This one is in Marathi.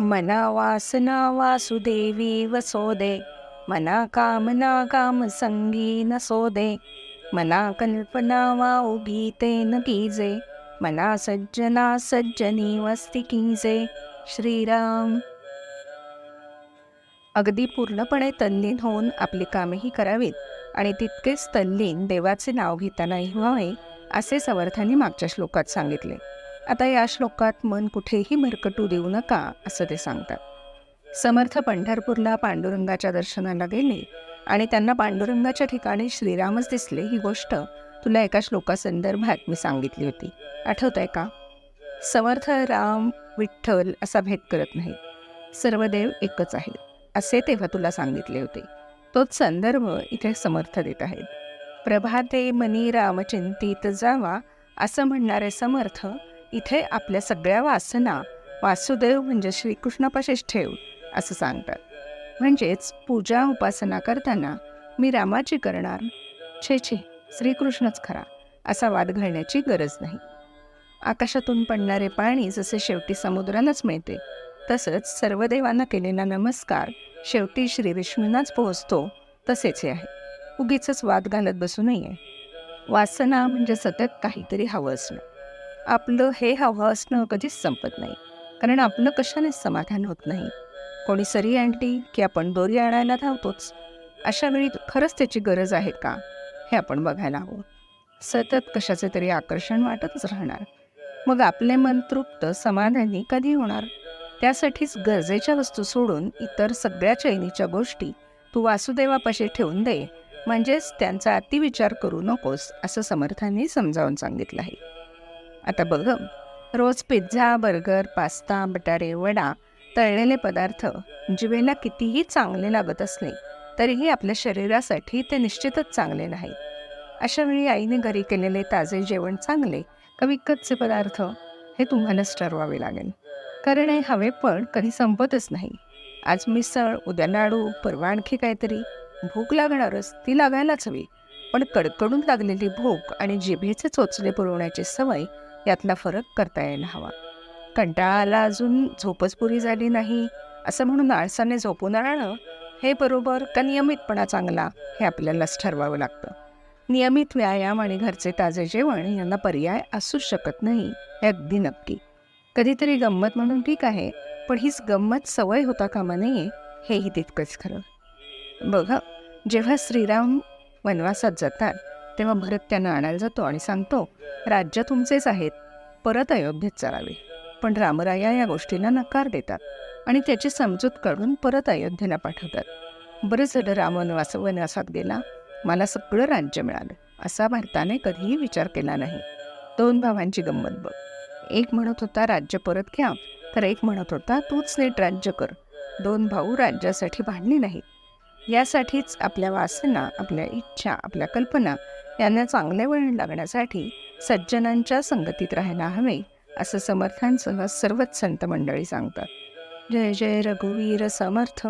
मना वासना वासुदेवी वसोदे मना कामना काम कामसंगी नसोदे मना कल्पना वा उभी ते न कीजे मना सज्जना सज्जनी वस्ती कीजे श्रीराम अगदी पूर्णपणे तल्लीन होऊन आपली कामेही करावीत आणि तितकेच तल्लीन देवाचे नाव घेतानाही व्हावे असे समर्थांनी मागच्या श्लोकात सांगितले. आता या श्लोकात मन कुठेही भरकटू देऊ नका असं ते सांगतात. समर्थ पंढरपूरला पांडुरंगाच्या दर्शनाला गेले आणि त्यांना पांडुरंगाच्या ठिकाणी श्रीरामच दिसले ही गोष्ट तुला एका श्लोकासंदर्भात मी सांगितली होती. आठवत आहे का? समर्थ राम विठ्ठल असा भेद करत नाही. सर्व देव एकच आहे असे तेव्हा तुला सांगितले होते. तोच संदर्भ इथे समर्थ देत आहेत. प्रभाते मनी रामचिंतित जावा असं म्हणणारे समर्थ इथे आपल्या सगळ्या वासना वासुदेव म्हणजे श्रीकृष्णापाशीच ठेव असं सांगतात. म्हणजेच पूजा उपासना करताना मी रामाची करणार. छे छे श्रीकृष्णच खरा असा वाद घालण्याची गरज नाही. आकाशातून पडणारे पाणी जसे शेवटी समुद्रालाच मिळते तसंच सर्व देवांना केलेला नमस्कार शेवटी श्री विष्णूंनाच पोहोचतो तसेच हे आहे. उगीच वाद घालत बसू नये. वासना म्हणजे सतत काहीतरी हवं असणं. आपलं हे हवं असणं कधीच संपत नाही. कारण आपलं कशानेच समाधान होत नाही. कोणी सरी आणली की आपण दोरी आणायला धावतोच. अशा वेळी खरंच त्याची गरज आहे का? हे आपण बघायला हवं. सतत कशाचे तरी आकर्षण वाटतच राहणार. मग आपले मन तृप्त समाधानी कधी होणार? त्यासाठीच गरजेच्या वस्तू सोडून इतर सगळ्या चैनीच्या गोष्टी तू वासुदेवापाशी ठेवून दे. म्हणजेच त्यांचा अतिविचार करू नकोस असं समर्थांनी समजावून सांगितलं आहे. आता बघ रोज पिझ्झा बर्गर पास्ता बटाटे वडा तळलेले पदार्थ जिभेला कितीही चांगले लागत असले तरीही आपल्या शरीरासाठी ते निश्चितच चांगले नाहीत. अशा वेळी आईने घरी केलेले ताजे जेवण चांगले का विकतचे पदार्थ हे तुम्हालाच ठरवावे लागेल. कारण हे हवे पण कधी संपतच नाही. आज मिसळ उद्या लाडू परवा आणखी काहीतरी. भूक लागणारच ती लागायलाच हवी. पण कडकडून लागलेली भूक आणि जिभेचे चोचले पुरवण्याची सवय यातला फरक करता यायला हवा. कंटाळा आला अजून झोपच पुरी झाली नाही असं म्हणून आळसाने झोपून राहणं हे बरोबर का नियमितपणा चांगला हे आपल्यालाच ठरवावं लागतं. नियमित व्यायाम आणि घरचे ताजे जेवण यांना पर्याय असूच शकत नाही हे अगदी नक्की. कधीतरी गंमत म्हणून ठीक आहे पण हीच गंमत सवय होता कामा नये हेही तितकंच खरं. बघा जेव्हा श्रीराम वनवासात जातात तेव्हा भरत त्यांना आणायला जातो आणि सांगतो राज्य तुमचेच आहेत. परत अयोध्येत चालावे. पण रामराया या गोष्टीला नकार देतात आणि त्याची समजूत काढून परत अयोध्येला पाठवतात. बरं झालं राम वनवास वनवासात गेला. मला सगळं राज्य मिळालं. असा भारताने कधीही विचार केला नाही. दोन भावांची गंमत बघ. एक म्हणत होता राज्य परत घ्या. तर एक म्हणत होता तूच नीट राज्य कर. दोन भाऊ राज्यासाठी भांडले नाहीत. यासाठीच आपल्या वासना आपल्या इच्छा आपल्या कल्पना यांना चांगले वळण लागण्यासाठी सज्जनांच्या संगतीत राहायला हवे असं समर्थांसह सर्वच संत मंडळी सांगतात. जय जय रघुवीर समर्थ.